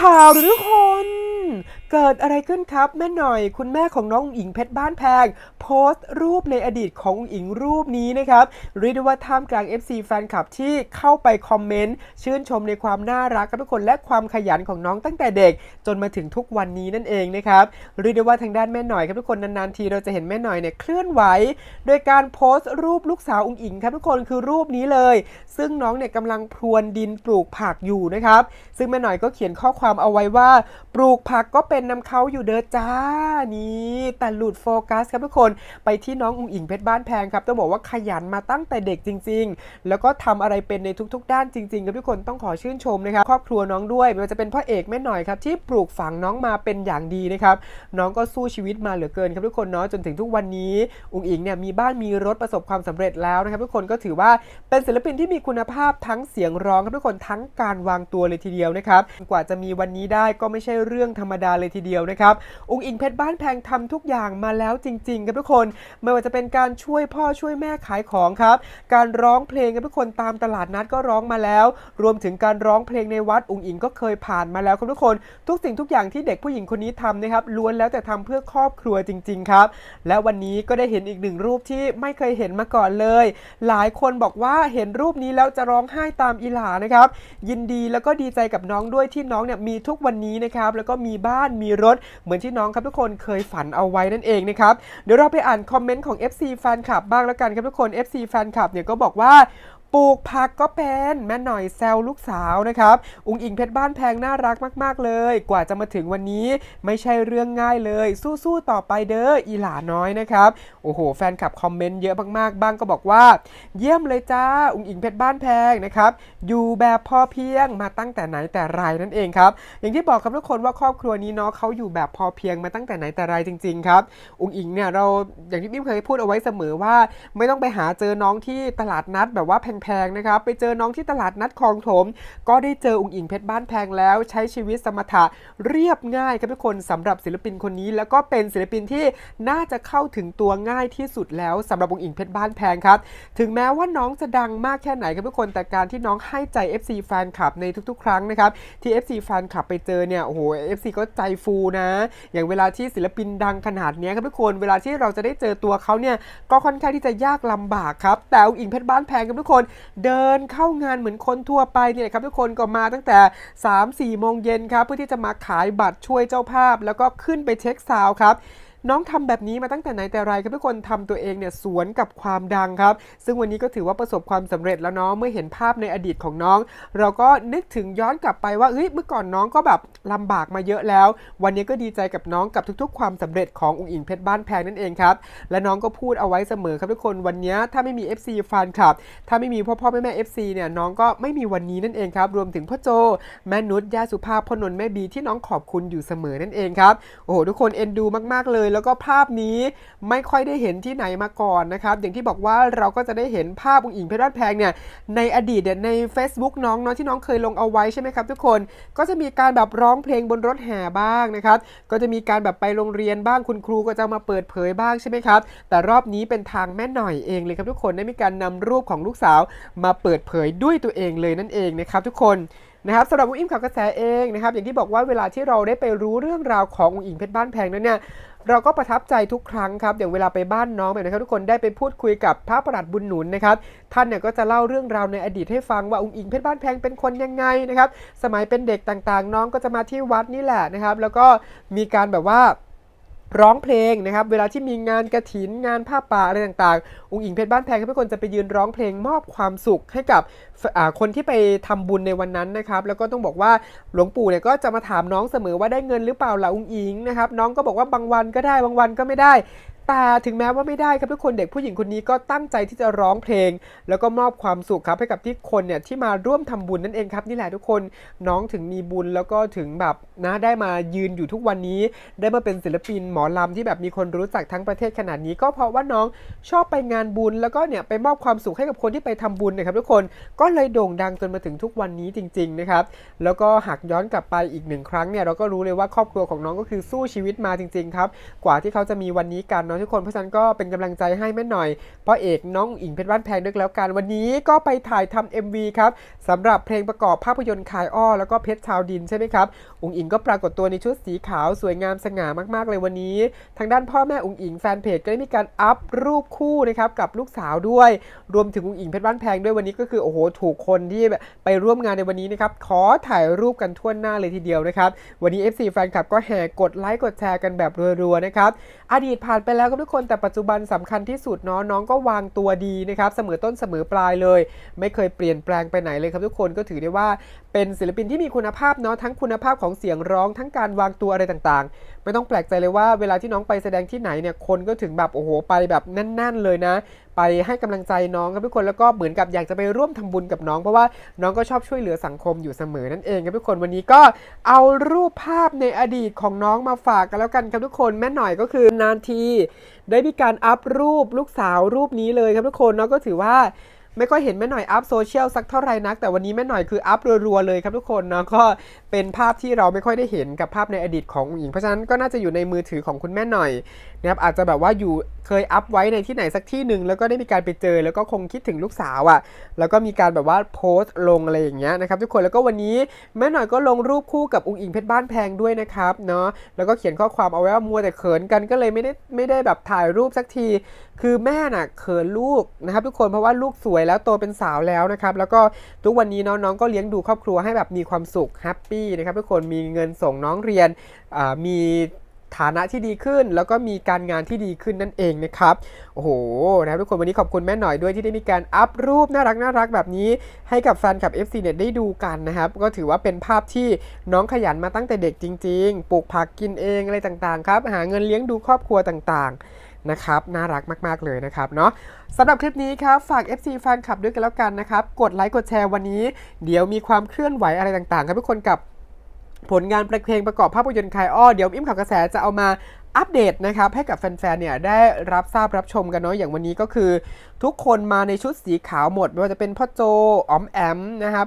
ข่าวหรือทุกคน เกิดอะไรขึ้นครับแม่หน่อยคุณแม่ของน้องอุงอิงเพชรบ้านแพง โพสต์รูปในอดีตของอุงอิงรูปนี้นะครับเรียกได้ว่าท่ามกลาง FC แฟนคลับที่เข้าไปคอมเมนต์ชื่นชมในความน่ารักกับทุกคนและความขยันของน้องตั้งแต่เด็ก จนมาถึงทุกวันนี้นั่นเองนะครับเรียกได้ว่าทางด้านแม่หน่อยครับทุกคนนานๆทีเราจะเห็นแม่หน่อยเนี่ยเคลื่อนไหว โดยการโพสต์รูปลูกสาวอุ๋งอิงครับทุกคนคือรูปนี้เลย ซึ่งน้องเนี่ยกำลังพรวนดินปลูกผักอยู่นะครับซึ่งแม่หน่อยก็เขียนข้อความเอาไว้ว่า ปลูกผักก็เป็นนำเขาอยู่เด้อจ้านี่แต่หลุดโฟกัสครับทุกคนไปที่น้องอุ๋งอิงเพชรบ้านแพงครับต้องบอกว่าขยันมาตั้งแต่เด็กจริง ๆ แล้วก็ทำอะไรเป็นในทุกๆ ด้านจริงๆครับทุกคนต้องขอชื่นชมนะครับครอบครัวน้องด้วยไม่ว่าจะเป็นพ่อเอกแม่หน่อยครับที่ปลูกฝังน้องมาเป็นอย่างดีนะครับน้องก็สู้ชีวิตมาเหลือเกินครับทุกคนเนาะจนถึงทุกวันนี้อุ๋งอิงเนี่ยมีบ้านมีรถประสบความสำเร็จแล้วนะครับทุกคนก็ถือว่าเป็นศิลปินที่มีคุณภาพทั้งเสียงร้องครับทุกคนทั้งการวางตัวเลยทีเดียวนะครับกว่าจะมีวันนี้ได้ก็ไม่ใช่เรื่องธรรมดาเลยทีเดียวนะครับ อุ๋งอิงเพชรบ้านแพงทำทุกอย่างมาแล้วจริง ๆ ครับทุกคน ไม่ว่าจะเป็นการช่วยพ่อช่วยแม่ขายของครับ การร้องเพลงครับทุกคนตามตลาดนัดก็ร้องมาแล้ว รวมถึงการร้องเพลงในวัดอุ๋งอิงก็เคยผ่านมาแล้วครับทุกคน ทุกสิ่งทุกอย่างที่เด็กผู้หญิงคนนี้ทำนะครับล้วนแล้วแต่ทำเพื่อครอบครัวจริง ๆ ครับ และวันนี้ก็ได้เห็นอีกหนึ่งรูปที่ไม่เคยเห็นมาก่อนเลย หลายคนบอกว่าเห็นรูปนี้แล้วจะร้องไห้ตามอีหลานะครับ ยินดีแล้วก็ดีใจกับน้องด้วยที่น้องเนี่ยมีทุกวันนี้นะครับแล้วก็มีบ้านมีรถเหมือนที่น้องครับทุกคนเคยฝันเอาไว้นั่นเองนะครับเดี๋ยวเราไปอ่านคอมเมนต์ของ FC แฟนคลับบ้างแล้วกันครับทุกคน FC แฟนคลับเนี่ยก็บอกว่า ปลูกผักก็เป็นแม่หน่อยแซวลูกสาวนะครับ อุงอิงเพชรบ้านแพงน่ารักมาก ๆ เลย กว่าจะมาถึงวันนี้ไม่ใช่เรื่องง่ายเลย สู้ๆต่อไปเด้ออีหลาน้อยนะครับ โอ้โห แฟนคลับคอมเมนต์เยอะมากๆ บ้างก็บอกว่า เยี่ยมเลยจ้า อุงอิงเพชรบ้านแพงนะครับ อยู่แบบพอเพียงมาตั้งแต่ไหนแต่ไรนั่นเองครับ อย่างที่บอกครับทุกคนว่าครอบครัวนี้เนาะเขาอยู่แบบพอเพียงมาตั้งแต่ไหนแต่ไรจริง ๆ ครับ อุงอิงเนี่ยเราอย่างที่พี่เคยพูดเอาไว้เสมอว่า ไม่ต้องไปหาเจอน้องที่ตลาดนัดแบบว่าแพงๆนะครับ ไปเจอน้องที่ตลาดนัดคลองถม ก็ได้เจออุงอิงเพชรบ้านแพงแล้ว ใช้ชีวิตสมถะเรียบง่ายครับทุกคนสำหรับศิลปินคนนี้ แล้วก็เป็นศิลปินที่น่าจะเข้าถึงตัวง่ายที่สุดแล้วสำหรับอุงอิงเพชรบ้านแพงครับ ถึงแม้ว่าน้องจะดังมากแค่ไหนครับทุกคนแต่การที่น้องให้ใจ FC แฟนคลับในทุกๆ ครั้งนะครับที่ FC แฟนคลับไปเจอเนี่ยโอ้โห FC ก็ใจฟูนะ อย่างเวลาที่ศิลปินดังขนาดนี้ครับทุกคนเวลาที่เราจะได้เจอตัวเขาเนี่ยก็ค่อนข้างที่จะยากลำบากครับแต่อุ๋งอิงเพชรบ้านแพงครับทุกคนเดินเข้างานเหมือนคนทั่วไปเนี่ยครับทุกคนก็มาตั้งแต่ 3-4 โมงเย็นครับเพื่อที่จะมาขายบัตรช่วยเจ้าภาพ แล้วก็ขึ้นไปเช็คซาวครับ น้องทำแบบนี้มาตั้งแต่ไหนแต่ไรครับทุกคนทำตัวเองเนี่ยสวนกับความดังครับ ซึ่งวันนี้ก็ถือว่าประสบความสำเร็จแล้วเนาะเมื่อเห็นภาพในอดีตของน้อง เราก็นึกถึงย้อนกลับไปว่าเอ้ยเมื่อก่อนน้องก็แบบลำบากมาเยอะแล้ว วันนี้ก็ดีใจกับน้องกับทุกๆ ความสำเร็จขององค์อิงเพชรบ้านแพงนั่นเองครับและน้องก็พูดเอาไว้เสมอครับทุกคนวันนี้ถ้าไม่มี FC แฟนคลับ ถ้าไม่มีพ่อพ่อแม่แม่ FC เนี่ยน้องก็ไม่มีวันนี้นั่นเองครับรวมถึงพ่อโจแม่นุชย่าสุภาพพ่อนนท์แม่บีที่น้องขอบคุณอยู่เสมอนั่นเองครับโอ้โหทุกคนเอ็นดูมากๆเลยแล้วก็ภาพนี้ไม่ค่อยได้เห็นที่ไหนมาก่อนนะครับ อย่างที่บอกว่าเราก็จะได้เห็นภาพองค์อิงเพชรบ้านแพงเนี่ยในอดีตเนี่ยใน Facebook น้องเนาะที่น้องเคยลงเอาไว้ใช่ไหมครับทุกคนก็จะมีการแบบร้องเพลงบนรถแห่บ้างนะครับก็จะมีการแบบไปโรงเรียนบ้างคุณครูก็จะมาเปิดเผยบ้างใช่ไหมครับแต่รอบนี้เป็นทางแม่หน่อยเองเลยครับทุกคนได้มีการนำรูปของลูกสาวมาเปิดเผยด้วยตัวเองเลยนั่นเองนะครับทุกคน นะครับสำหรับอุ้งอิงข่าวกระแสเองนะครับอย่างที่บอกว่าเวลาที่เราได้ไปรู้เรื่องราวของอุ้งอิงเพชรบ้านแพงนั้นเนี่ยเราก็ประทับใจทุกครั้งครับอย่างเวลาไปบ้านน้องแบบนะครับทุกคนได้ไปพูดคุยกับพระประหลัดบุญหนุนนะครับท่านเนี่ยก็จะเล่าเรื่องราวในอดีตให้ฟังว่าอุ้งอิงเพชรบ้านแพงเป็นคนยังไงนะครับสมัยเป็นเด็กต่างๆ น้องก็จะมาที่วัดนี่แหละนะครับแล้วก็มีการแบบว่า ร้องเพลงนะครับ เวลาที่มีงานกระถินงานผ้าป่าอะไรต่างๆ องค์อิงเพชรบ้านแพงทุกคนจะไปยืนร้องเพลงมอบความสุขให้กับคนที่ไปทำบุญในวันนั้นนะครับ แล้วก็ต้องบอกว่าหลวงปู่เนี่ยก็จะมาถามน้องเสมอว่าได้เงินหรือเปล่าล่ะองค์อิงนะครับ น้องก็บอกว่าบางวันก็ได้บางวันก็ไม่ได้ แต่ถึงแม้ว่าไม่ได้ครับทุกคนเด็กผู้หญิงคนนี้ก็ตั้งใจที่จะร้องเพลง แล้วก็มอบความสุขครับให้กับที่คนเนี่ยที่มาร่วมทำบุญนั่นเองครับนี่แหละทุกคนน้องถึงมีบุญแล้วก็ถึงแบบนะได้มายืนอยู่ทุกวันนี้ ได้มาเป็นศิลปินหมอลำที่แบบมีคนรู้จักทั้งประเทศขนาดนี้ ก็เพราะว่าน้องชอบไปงานบุญ แล้วก็เนี่ยไปมอบความสุขให้กับคนที่ไปทำบุญนะครับทุกคนก็เลยโด่งดังจนมาถึงทุกวันนี้จริงๆนะครับแล้วก็หากย้อนกลับไปอีกหนึ่งครั้งเนี่ยเราก็รู้เลยว่าครอบครัวของน้องก็คือสู้ชีวิตมาจริงๆครับกว่าที่เขาจะมีวันนี้กันเนาะทุกคน เพราะฉะนั้นก็เป็นกำลังใจให้แม่หน่อยพ่อเอกน้องอิงเพชรบ้านแพงด้วยแล้วกัน วันนี้ก็ไปถ่ายทำ MV ครับสำหรับเพลงประกอบภาพยนตร์คายอ้อ แล้วก็เพชรชาวดินใช่ไหมครับอุงอิงก็ปรากฏตัวในชุดสีขาวสวยงามสง่ามากๆ เลยวันนี้ ทางด้านพ่อแม่อุงอิงแฟนเพจก็ได้มีการอัพรูปคู่นะครับกับลูกสาวด้วย รวมถึงอุงอิงเพชรบ้านแพงด้วยวันนี้ก็คือโอ้โหถูกคนที่ไปร่วมงานในวันนี้นะครับขอถ่ายรูปกันทั่วหน้าเลยทีเดียวนะครับวันนี้ FC แฟนคลับก็แห่กดไลค์กดแชร์กันแบบรัวๆนะครับอดีตผ่านไปแล้วครับทุกคนแต่ปัจจุบันสำคัญที่สุดเนาะน้องก็วางตัวดีนะครับเสมอต้นเสมอปลายเลย ไม่เคยเปลี่ยนแปลงไปไหนเลยครับทุกคนก็ถือได้ว่า เป็นศิลปินที่มีคุณภาพเนาะทั้งคุณภาพของเสียงร้องทั้งการวางตัวอะไรต่างๆ ไม่ต้องแปลกใจเลยว่าเวลาที่น้องไปแสดงที่ไหนเนี่ยคนก็ถึงแบบโอ้โหไปแบบแน่น ๆ เลยนะ ไปให้กำลังใจน้องครับทุกคนแล้วก็เหมือนกับอยากจะไปร่วมทำบุญกับน้อง เพราะว่าน้องก็ชอบช่วยเหลือสังคมอยู่เสมอนั่นเองครับทุกคนวันนี้ก็เอารูปภาพในอดีตของน้องมาฝากกันแล้วกันครับทุกคนแม่หน่อยก็คือนานที ได้มีการอัพรูปลูกสาวรูปนี้เลยครับทุกคนเนาะก็ถือว่า ไม่ค่อยเห็นแม่หน่อยอัพโซเชียลสักเท่าไหร่นัก แต่วันนี้แม่หน่อยคืออัพรัวๆเลยครับทุกคนเนาะก็เป็นภาพที่เราไม่ค่อยได้เห็นกับภาพในอดีตของอุ๋งอิงเพราะฉะนั้นก็น่าจะอยู่ในมือถือของคุณแม่หน่อยนะครับอาจจะแบบว่าอยู่เคยอัพไว้ในที่ไหนสักที่หนึ่งแล้วก็ได้มีการไปเจอ แล้วก็คงคิดถึงลูกสาวอะ่ะ แล้วก็มีการแบบว่าโพสต์ลงอะไรอย่างเงี้ยนะครับทุกคนแล้วก็วันนี้แม่หน่อยก็ลงรูปคู่กับอุ๋งอิงเพชรบ้านแพงด้วยนะครับเนาะแล้วก็เขียนข้อความเอาไว้ว่ามัวแต่เขินกันก็เลยไม่ได้ไม่ได้แบบถ่ายรูปสักที คือแม่น่ะเขินลูกนะครับทุกคนเพราะว่าลูกสวยแล้วโตเป็นสาวแล้วนะครับ แล้วก็ทุกวันนี้น้องๆก็เลี้ยงดูครอบครัวให้แบบมีความสุขแฮปปี้นะครับทุกคนมีเงินส่งน้องเรียนมีฐานะที่ดีขึ้นแล้วก็มีการงานที่ดีขึ้นนั่นเองนะครับ โอ้โหนะครับทุกคนวันนี้ขอบคุณแม่หน่อยด้วยที่ได้มีการอัพรูปน่ารักน่ารักแบบนี้ให้กับแฟนคลับ FC เนี่ยได้ดูกันนะครับ ก็ถือว่าเป็นภาพที่น้องขยันมาตั้งแต่เด็กจริง ๆ ปลูกผักกินเองอะไรต่างๆครับ หาเงินเลี้ยงดูครอบครัวต่างๆ นะครับน่ารักมากๆเลยนะครับเนาะสำหรับคลิปนี้ครับฝาก FC แฟนคลับด้วยกันแล้วกันนะครับกดไลค์กดแชร์วันนี้ เดี๋ยวมีความเคลื่อนไหวอะไรต่างๆครับทุกคนกับผลงานเพลงประกอบภาพยนตร์คายอ้อเดี๋ยวอิ่มข่าวกระแสจะเอามาอัปเดตนะครับให้กับแฟนๆเนี่ยได้รับทราบรับชมกันเนาะอย่างวันนี้ก็คือ ทุกคนมาในชุดสีขาวหมดไม่ว่าจะเป็นพ่อโจอ๋อมแอมนะครับ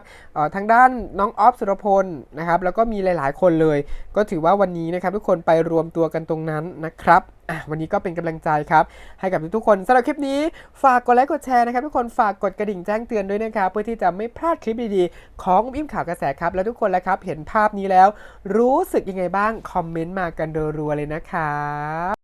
ทางด้านน้องออฟสุรพลนะครับแล้วก็มีหลายๆคนเลย ก็ถือว่าวันนี้นะครับทุกคนไปรวมตัวกันตรงนั้นนะครับ อะวันนี้ก็เป็นกำลังใจครับ ให้กับทุกๆคนสำหรับคลิปนี้ฝากกดไลค์กดแชร์นะครับ ทุกคนฝากกดกระดิ่งแจ้งเตือนด้วยนะครับเพื่อที่จะไม่พลาดคลิปดีๆ ของอิ่มข่าวกระแสครับแล้วทุกคนแล้วครับ เห็นภาพนี้แล้ว รู้สึกยังไงบ้างคอมเมนต์มากันรัวๆเลยนะครับ